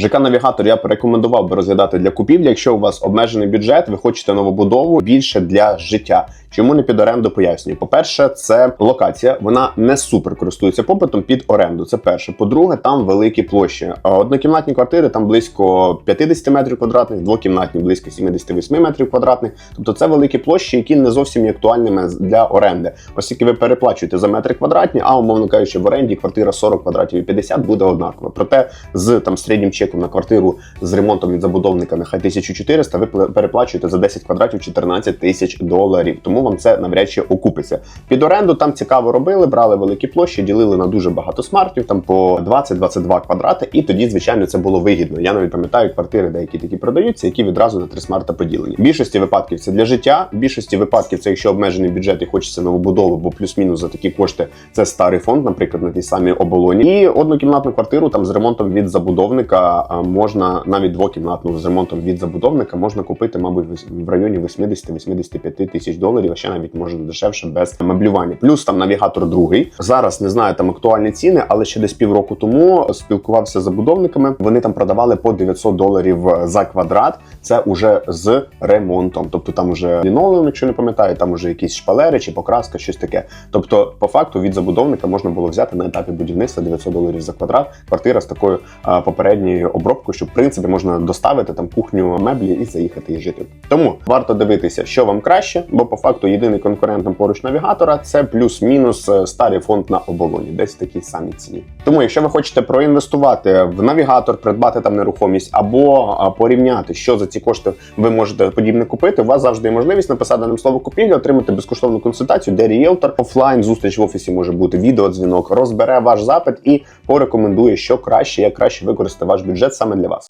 ЖК Навігатор я порекомендував би розглядати для купівлі. Якщо у вас обмежений бюджет, ви хочете новобудову більше для життя. Чому не під оренду пояснюю? По-перше, це локація, вона не супер користується попитом під оренду. Це перше. По-друге, там великі площі. Однокімнатні квартири там близько 50 метрів квадратних, двокімнатні близько 78 метрів квадратних. Тобто це великі площі, які не зовсім є актуальними для оренди, оскільки ви переплачуєте за метри квадратні, а умовно кажучи, в оренді квартира 40 квадратів і 50 буде однакова. Проте з там середнім чеком на квартиру з ремонтом від забудовника нехай 1400, ви переплачуєте за 10 квадратів 14 тисяч доларів. Тому вам це навряд чи окупиться. Під оренду там цікаво робили, брали великі площі, ділили на дуже багато смартів, там по 20-22 квадрати, і тоді, звичайно, це було вигідно. Я навіть пам'ятаю квартири, деякі такі продаються, які відразу на три смарта поділені. В більшості випадків це для життя, в більшості випадків це якщо обмежений бюджет і хочеться новобудову, бо плюс-мінус за такі кошти це старий фонд, наприклад, на тій самій оболоні. І однокімнатну квартиру там з ремонтом від забудовника можна навіть двокімнатну з ремонтом від забудовника можна купити, мабуть, в районі 80-85 тисяч доларів, а ще навіть може дешевше без меблювання. Плюс там навігатор другий. Зараз не знаю там актуальні ціни, але ще десь півроку тому спілкувався з забудовниками. Вони там продавали по 900 доларів за квадрат. Це уже з ремонтом. Тобто там уже лінолеум, якщо не пам'ятаю, там уже якісь шпалери чи покраска, щось таке. Тобто, по факту від забудовника можна було взяти на етапі будівництва 900 доларів за квадрат. Квартира з такою а, попередньою обробкою, що в принципі можна доставити там кухню меблі і заїхати і жити. Тому варто дивитися, що вам краще, бо по факту єдиний конкурент поруч навігатора це плюс-мінус е, старий фонд на оболоні, десь в такій самій ціні. Тому, якщо ви хочете проінвестувати в навігатор, придбати там нерухомість або порівняти, що за ці кошти ви можете подібне купити, у вас завжди є можливість написати нам слово купівля, отримати безкоштовну консультацію, де ріелтор офлайн зустріч в офісі може бути відеодзвінок, розбере ваш запит і порекомендує, що краще, як краще використати ваш бюджет саме для вас.